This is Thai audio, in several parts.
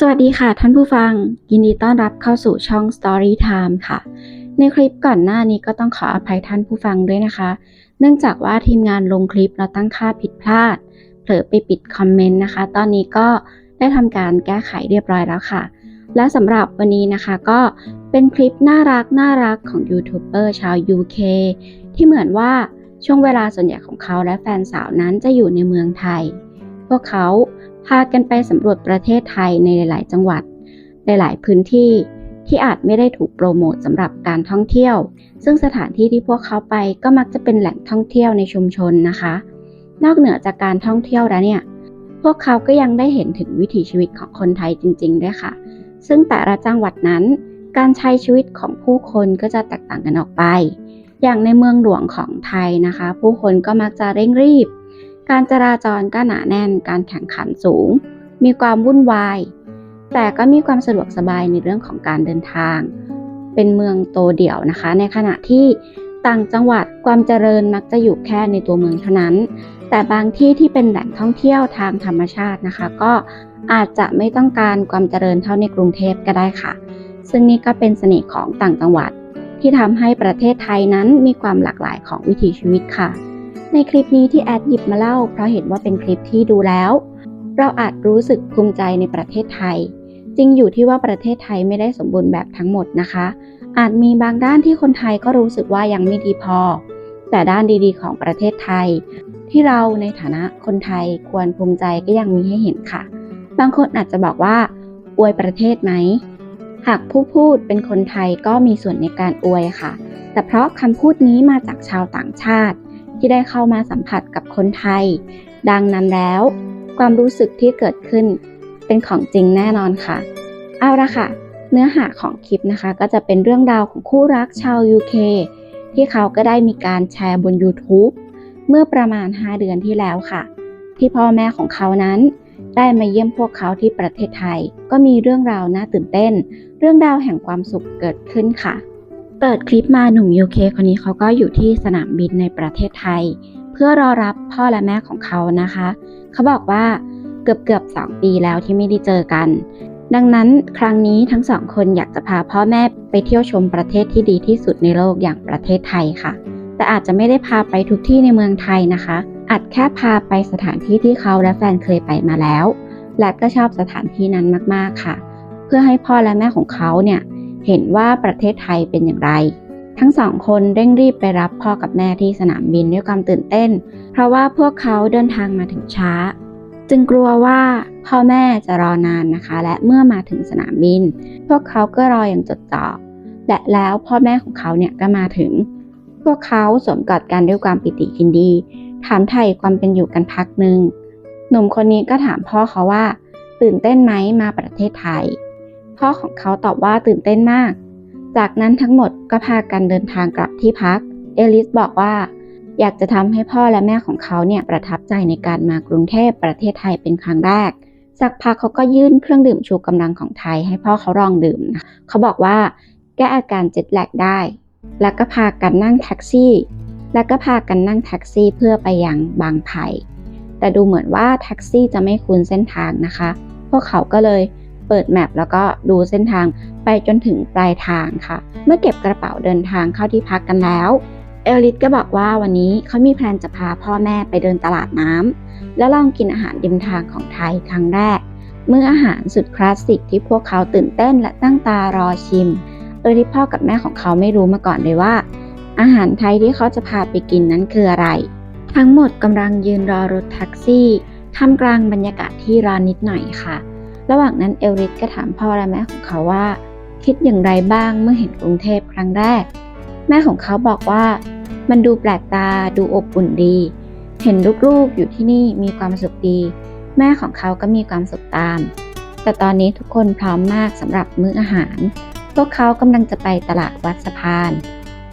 สวัสดีค่ะท่านผู้ฟัง ยินดีต้อนรับเข้าสู่ช่อง Story Time ค่ะ ในคลิปก่อนหน้านี้ก็ต้องขออภัยท่านผู้ฟังด้วยนะคะ เนื่องจากว่าทีมงานลงคลิปเราตั้งค่าผิดพลาด เผลอไปปิดคอมเมนต์นะคะ ตอนนี้ก็ได้ทำการแก้ไขเรียบร้อยแล้วค่ะ และสำหรับวันนี้นะคะก็เป็นคลิปน่ารักน่ารักของยูทูบเบอร์ชาว UK ที่เหมือนว่าช่วงเวลาส่วนใหญ่ของเขาและแฟนสาวนั้นจะอยู่ในเมืองไทย พวกเขา พากันไปสำรวจประเทศไทยในหลาย ๆ จังหวัด หลาย ๆ พื้นที่ที่อาจไม่ได้ถูกโปรโมทสำหรับการท่องเที่ยว ซึ่งสถานที่ที่พวกเขาไปก็มักจะเป็นแหล่งท่องเที่ยวในชุมชนนะคะ นอกเหนือจากการท่องเที่ยวแล้วเนี่ย พวกเขาก็ยังได้เห็นถึงวิถีชีวิตของคนไทยจริง ๆ ด้วยค่ะ ซึ่งแต่ละจังหวัดนั้น การใช้ชีวิตของผู้คนก็จะแตกต่างกันออกไป อย่างในเมืองหลวงของไทยนะคะ ผู้คนก็มักจะเร่งรีบ การจราจรก็หนาแน่น การแข่งขันสูง มีความวุ่นวาย แต่ก็มีความสะดวกสบายในเรื่องของการเดินทาง เป็นเมืองโตเดี่ยวนะคะ ในขณะที่ต่างจังหวัดความเจริญมักจะอยู่แค่ในตัวเมืองเท่านั้น แต่บางที่ที่เป็นแหล่งท่องเที่ยวทางธรรมชาตินะคะ ก็อาจจะไม่ต้องการความเจริญเท่าในกรุงเทพก็ได้ค่ะ ซึ่งนี่ก็เป็นเสน่ห์ของต่างจังหวัด ที่ทำให้ประเทศไทยนั้นมีความหลากหลายของวิถีชีวิตค่ะ ในคลิปนี้ที่แอดหยิบมาเล่า เพราะเห็นว่าเป็นคลิปที่ดูแล้ว เราอาจรู้สึกภูมิใจในประเทศไทย จริงอยู่ที่ว่าประเทศไทยไม่ได้สมบูรณ์แบบทั้งหมดนะคะ อาจมีบางด้านที่คนไทยก็รู้สึกว่ายังไม่ดีพอ แต่ด้านดีๆ ของประเทศไทย ที่เราในฐานะคนไทยควรภูมิใจก็ยังมีให้เห็นค่ะ บางคนอาจจะบอกว่า อวยประเทศไหมหากผู้พูดเป็นคนไทยก็มีส่วนในการอวยค่ะ แต่เพราะคำพูดนี้มาจากชาวต่างชาติ ที่ได้เข้ามาสัมผัสกับคนไทย ดังนั้นแล้ว ความรู้สึกที่เกิดขึ้นเป็นของจริงแน่นอนค่ะ เอาละค่ะ เนื้อหาของคลิปนะคะ ก็จะเป็นเรื่องราวของคู่รักชาว UK ที่เขาก็ได้มีการแชร์บน YouTube เมื่อประมาณ 5 เดือนที่แล้วค่ะ ที่พ่อแม่ของเขานั้น ได้มาเยี่ยมพวกเขาที่ประเทศไทย ก็มีเรื่องราวน่าตื่นเต้น เรื่องราวแห่งความสุขเกิดขึ้นค่ะ เปิดคลิปมาหนุ่ม UK คนนี้เขาก็อยู่ที่สนามบินในประเทศไทย เพื่อรอรับพ่อและแม่ของเขานะคะ เขาบอกว่าเกือบเกือบสองปีแล้วที่ไม่ได้เจอกัน ดังนั้นครั้งนี้ทั้งสองคนอยากจะพาพ่อแม่ไปเที่ยวชมประเทศที่ดีที่สุดในโลกอย่างประเทศไทยค่ะ แต่อาจจะไม่ได้พาไปทุกที่ในเมืองไทยนะคะอาจแค่พาไปสถานที่ที่เขาและแฟนเคยไปมาแล้ว และก็ชอบสถานที่นั้นมากๆค่ะ เพื่อให้พ่อและแม่ของเขาเนี่ย เห็นว่าประเทศไทยเป็นอย่างไร ทั้งสองคนเร่งรีบไปรับพ่อกับแม่ที่สนามบินด้วยความตื่นเต้น เพราะว่าพวกเขาเดินทางมาถึงช้า จึงกลัวว่าพ่อแม่จะรอนานนะคะ และเมื่อมาถึงสนามบิน พวกเขาก็รออย่างจดจ่อและแล้วพ่อแม่ของเขาเนี่ยก็มาถึง พวกเขาสวมกอดกันด้วยความปิติยินดี ถามไถ่ความเป็นอยู่กันพักหนึ่งหนุ่มคนนี้ก็ถามพ่อเขาว่า ตื่นเต้นไหมมาประเทศไทย พ่อของเขาตอบว่าตื่นเต้นมาก จากนั้นทั้งหมดก็พากันเดินทางกลับที่พัก เอลิสบอกว่า อยากจะทำให้พ่อและแม่ของเขาเนี่ยประทับใจในการมากรุงเทพประเทศไทยเป็นครั้งแรก สักพักเขาก็ยื่นเครื่องดื่มชูกำลังของไทยให้พ่อเขาลองดื่มนะเขาบอกว่า แก้อาการเจ็ตแลกได้ แล้วก็พากันนั่งแท็กซี่ แล้วก็พากันนั่งแท็กซี่เพื่อไปยังบางไผ่แต่ดูเหมือนว่าแท็กซี่จะไม่คุ้นเส้นทางนะคะ พวกเขาก็เลย เปิดแมปแล้วก็ดูเส้นทางไปจนถึงปลายทางค่ะ เมื่อเก็บกระเป๋าเดินทางเข้าที่พักกันแล้ว เอลิสก็บอกว่าวันนี้เขามีแพลนจะพาพ่อแม่ไปเดินตลาดน้ำและลองกินอาหารริมทางของไทยครั้งแรกมื้ออาหารสุดคลาสสิกที่พวกเขาตื่นเต้นและตั้งตารอชิม โดยที่พ่อกับแม่ของเขาไม่รู้มาก่อนเลยว่า อาหารไทยที่เขาจะพาไปกินนั้นคืออะไร ทั้งหมดกำลังยืนรอรถแท็กซี่ท่ามกลางบรรยากาศที่ร้อนนิดหน่อยค่ะ ระหว่างนั้นเอลริสก็ถามพ่อและแม่ของเขาว่า คิดอย่างไรบ้างเมื่อเห็นกรุงเทพครั้งแรก แม่ของเขาบอกว่า มันดูแปลกตาดูอบอุ่นดี เห็นลูกๆอยู่ที่นี่มีความสุขดี แม่ของเขาก็มีความสุขตาม แต่ตอนนี้ทุกคนพร้อมมากสำหรับมื้ออาหาร พวกเขากำลังจะไปตลาดวัดสะพาน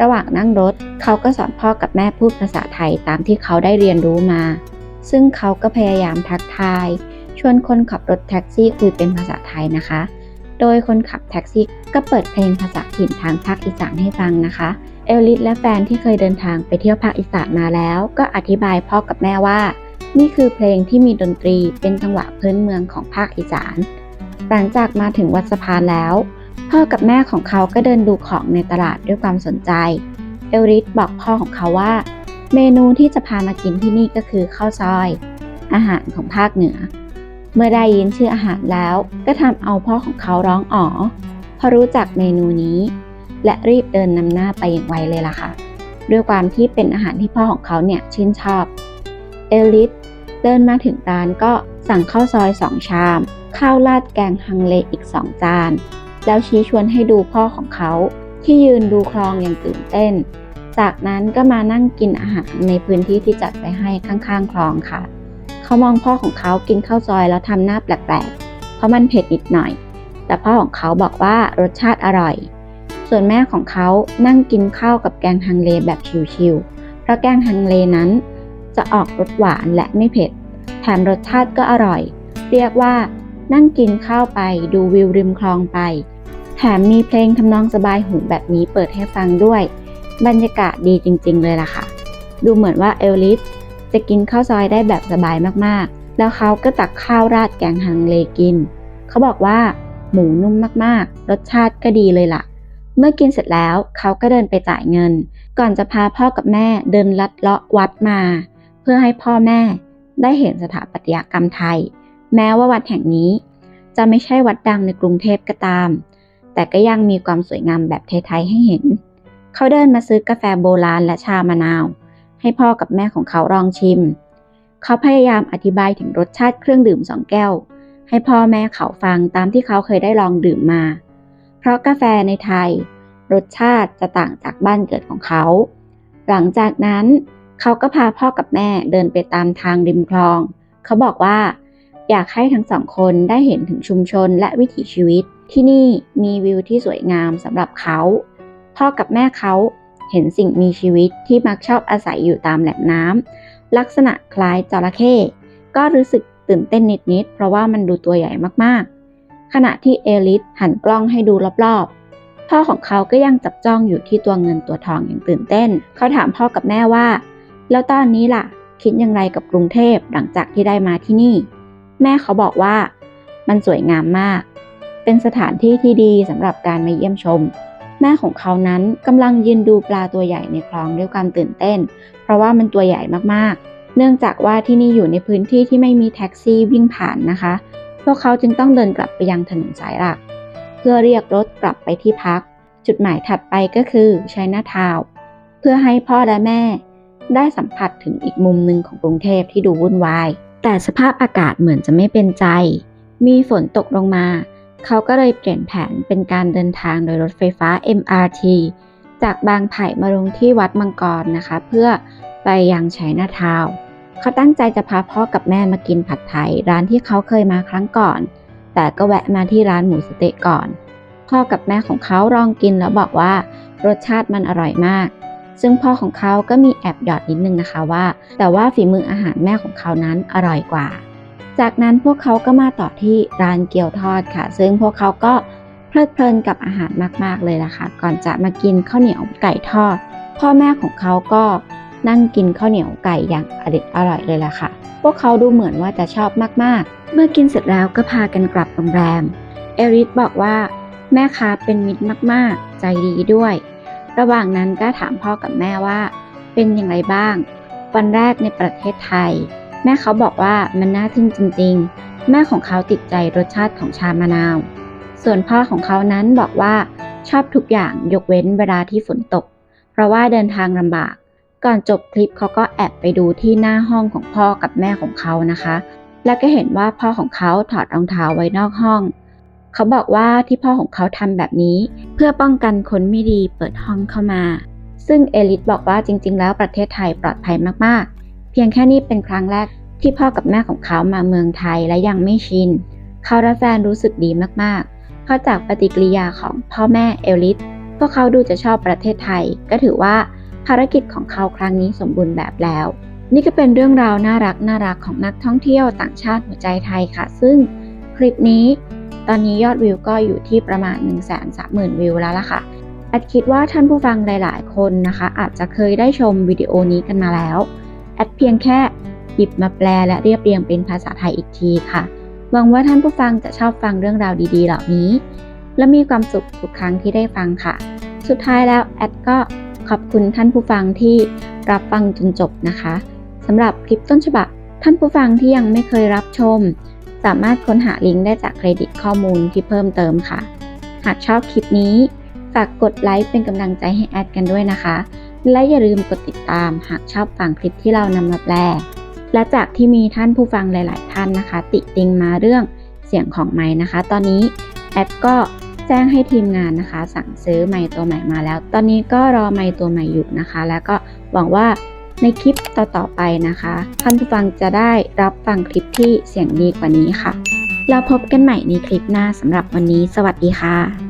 ระหว่างนั่งรถเขาก็สอนพ่อกับแม่พูดภาษาไทยตามที่เขาได้เรียนรู้มา ซึ่งเขาก็พยายามทักทาย ชวนคนขับรถแท็กซี่คุยเป็นภาษาไทยนะคะ โดยคนขับแท็กซี่ก็เปิดเพลงภาษาถิ่นทางภาคอีสานให้ฟังนะคะ เอลลิสและแฟนที่เคยเดินทางไปเที่ยวภาคอีสานมาแล้ว ก็อธิบายพ่อกับแม่ว่า นี่คือเพลงที่มีดนตรีเป็นจังหวะพื้นเมืองของภาคอีสาน หลังจากมาถึงวัดสะพานแล้ว พ่อกับแม่ของเขาก็เดินดูของในตลาดด้วยความสนใจ เอลริสบอกพ่อของเขาว่า เมนูที่จะพามากินที่นี่ก็คือข้าวซอย อาหารของภาคเหนือ เมื่อได้ยินชื่ออาหารแล้ว ก็ทำเอาพ่อของเขาร้องอ๋อเพราะรู้จักเมนูนี้ และรีบเดินนำหน้าไปอย่างไวเลยล่ะค่ะ ด้วยความที่เป็นอาหารที่พ่อของเขาเนี่ยชื่นชอบ เอลิสเดินมาถึงร้านก็สั่งข้าวซอยสองชาม ข้าวราดแกงฮังเลอีกสองจาน แล้วชี้ชวนให้ดูพ่อของเขาที่ยืนดูคลองอย่างตื่นเต้น จากนั้นก็มานั่งกินอาหารในพื้นที่ที่จัดไว้ให้ข้างๆ คลองค่ะ เขามองพ่อของเขากินข้าวซอยแล้วทำหน้าแปลกๆ เพราะมันเผ็ดนิดหน่อย แต่พ่อของเขาบอกว่ารสชาติอร่อย ส่วนแม่ของเขานั่งกินข้าวกับแกงฮังเลแบบชิวๆ เพราะแกงฮังเลนั้นจะออกรสหวานและไม่เผ็ด แถมรสชาติก็อร่อย เรียกว่า นั่งกินข้าวไปดูวิวริมคลองไป แถมมีเพลงทำนองสบายหูแบบนี้เปิดให้ฟังด้วย บรรยากาศดีจริง ๆ เลยล่ะค่ะ ดูเหมือนว่าเอลลิส จะกินข้าวซอยได้แบบสบายมากๆ แล้วเขาก็ตักข้าวราดแกงฮังเลกิน เขาบอกว่า หมูนุ่มมากๆ รสชาติก็ดีเลยล่ะ เมื่อกินเสร็จแล้วเขาก็เดินไปจ่ายเงิน ก่อนจะพาพ่อกับแม่เดินลัดเลาะวัดมา เพื่อให้พ่อแม่ได้เห็นสถาปัตยกรรมไทย แม้ว่าวัดแห่งนี้ จะไม่ใช่วัดดังในกรุงเทพก็ตาม แต่ก็ยังมีความสวยงามแบบไทยๆให้เห็น เขาเดินมาซื้อกาแฟโบราณและชามะนาว ให้พ่อกับแม่ของเขาลองชิม เขาพยายามอธิบายถึงรสชาติเครื่องดื่มสองแก้ว ให้พ่อแม่เขาฟังตามที่เขาเคยได้ลองดื่มมา เพราะกาแฟในไทย รสชาติจะต่างจากบ้านเกิดของเขา หลังจากนั้น เขาก็พาพ่อกับแม่เดินไปตามทางริมคลอง เขาบอกว่าอยากให้ทั้งสองคนได้เห็นถึงชุมชนและวิถีชีวิต ที่นี่มีวิวที่สวยงามสำหรับเขา พ่อกับแม่เขา เห็นสิ่งมีชีวิตที่มักชอบอาศัยอยู่ตามแหล่งน้ำลักษณะคล้ายจระเข้ก็รู้สึกตื่นเต้นนิดๆเพราะว่ามันดูตัวใหญ่มากๆ ขณะที่เอลิสหันกล้องให้ดูรอบๆ พ่อของเขาก็ยังจับจ้องอยู่ที่ตัวเงินตัวทองอย่างตื่นเต้น เขาถามพ่อกับแม่ว่า แล้วตอนนี้ล่ะ คิดอย่างไรกับกรุงเทพหลังจากที่ได้มาที่นี่ แม่เขาบอกว่า มันสวยงามมาก เป็นสถานที่ที่ดีสำหรับการมาเยี่ยมชม แม่ของเขานั้นกำลังยืนดูปลาตัวใหญ่ในคลองด้วยความตื่นเต้น เพราะว่ามันตัวใหญ่มากๆ เนื่องจากว่าที่นี่อยู่ในพื้นที่ที่ไม่มีแท็กซี่วิ่งผ่านนะคะ พวกเขาจึงต้องเดินกลับไปยังถนนสายหลัก เพื่อเรียกรถกลับไปที่พัก จุดหมายถัดไปก็คือชัยนาทาวเพื่อให้พ่อและแม่ ได้สัมผัสถึงอีกมุมหนึ่งของกรุงเทพที่ดูวุ่นวาย แต่สภาพอากาศเหมือนจะไม่เป็นใจ มีฝนตกลงมา เขาก็เลยเปลี่ยนแผนเป็นการเดินทางโดยรถไฟฟ้า MRT จากบางไผ่มาลงที่วัดมังกรนะคะ เพื่อไปยังชัยนาทาวเขาตั้งใจจะพาพ่อกับแม่มากินผัดไทย ร้านที่เขาเคยมาครั้งก่อน แต่ก็แวะมาที่ร้านหมูสเต๊ะก่อน พ่อกับแม่ของเขาลองกินแล้วบอกว่ารสชาติมันอร่อยมาก ซึ่งพ่อของเขาก็มีแอบหยอดนิดนึงนะคะว่า แต่ว่าฝีมืออาหารแม่ของเขานั้นอร่อยกว่า จากนั้นพวกเขาก็มาต่อที่ร้านเกี๊ยวทอดค่ะ ซึ่งพวกเขาก็เพลิดเพลินกับอาหารมาก ๆ เลยล่ะค่ะ ก่อนจะมากินข้าวเหนียวไก่ทอด พ่อแม่ของเขาก็นั่งกินข้าวเหนียวไก่อย่างอริดอร่อยเลยล่ะค่ะ พวกเขาดูเหมือนว่าจะชอบมาก ๆ เมื่อกินเสร็จแล้วก็พากันกลับโรงแรม เอริสบอกว่าแม่ค้าเป็นมิตรมาก ๆ ใจดีด้วย ระหว่างนั้นก็ถามพ่อกับแม่ว่า เป็นอย่างไรบ้าง วันแรกในประเทศไทย แม่เขาบอกว่ามันน่าทึ่งจริง ๆ แม่ของเขาติดใจรสชาติของชามะนาว ส่วนพ่อของเขานั้นบอกว่าชอบทุกอย่างยกเว้นเวลาที่ฝนตก เพราะว่าเดินทางลำบาก ก่อนจบคลิปเขาก็แอบไปดูที่หน้าห้องของพ่อกับแม่ของเขานะคะ แล้วก็เห็นว่าพ่อของเขาถอดรองเท้าไว้นอกห้อง เขาบอกว่าที่พ่อของเขาทำแบบนี้ เพื่อป้องกันคนไม่ดีเปิดห้องเข้ามา ซึ่งเอลิสบอกว่าจริง ๆ แล้วประเทศไทยปลอดภัยมากๆ เพียงแค่นี้เป็นครั้งแรกที่พ่อกับแม่ของเขามาเมืองไทยและยังไม่ชิน เขาและแฟนรู้สึกดีมากๆ เพราะจากปฏิกิริยาของพ่อแม่เอลิสพวกเขาดูจะชอบประเทศไทย ก็ถือว่าภารกิจของเขาครั้งนี้สมบูรณ์แบบแล้ว นี่ก็เป็นเรื่องราวน่ารักน่ารักของนักท่องเที่ยวต่างชาติหัวใจไทยค่ะ ซึ่งคลิปนี้ ตอนนี้ยอดวิวก็อยู่ที่ประมาณ 1 3 0 0 0 0 วิวแล้วล่ะค่ะแอดคิดว่าท่านผู้ฟังหลาย ๆ คนนะคะ อาจจะเคยได้ชมวิดีโอนี้กันมาแล้ว แอดเพียงแค่หยิบมาแปลและเรียบเรียงเป็นภาษาไทยอีกทีค่ะ หวังว่าท่านผู้ฟังจะชอบฟังเรื่องราวดีๆ เหล่านี้ และมีความสุขทุกครั้งที่ได้ฟังค่ะ สุดท้ายแล้วแอดก็ขอบคุณท่านผู้ฟังที่รับฟังจนจบนะคะสำหรับคลิปต้นฉบับ ท่านผู้ฟังที่ยังไม่เคยรับชม สามารถค้นหาลิงก์ได้จากเครดิตข้อมูลที่เพิ่มเติมค่ะ หากชอบคลิปนี้ ฝากกดไลค์เป็นกำลังใจให้แอดกันด้วยนะคะ และอย่าลืมกดติดตามหากชอบฟังคลิปที่เรานำมาแปล และจากที่มีท่านผู้ฟังหลาย ๆ ท่านนะคะ ติติงมาเรื่องเสียงของไม้นะคะ ตอนนี้แอดก็แจ้งให้ทีมงานนะคะ สั่งซื้อไม้ตัวใหม่มาแล้ว ตอนนี้ก็รอไม้ตัวใหม่อยู่นะคะ แล้วก็หวังว่าในคลิปต่อ ๆ ไปนะคะ ท่านผู้ฟังจะได้รับฟังคลิปที่เสียงดีกว่านี้ค่ะเราพบกันใหม่ในคลิปหน้าสำหรับวันนี้ สวัสดีค่ะ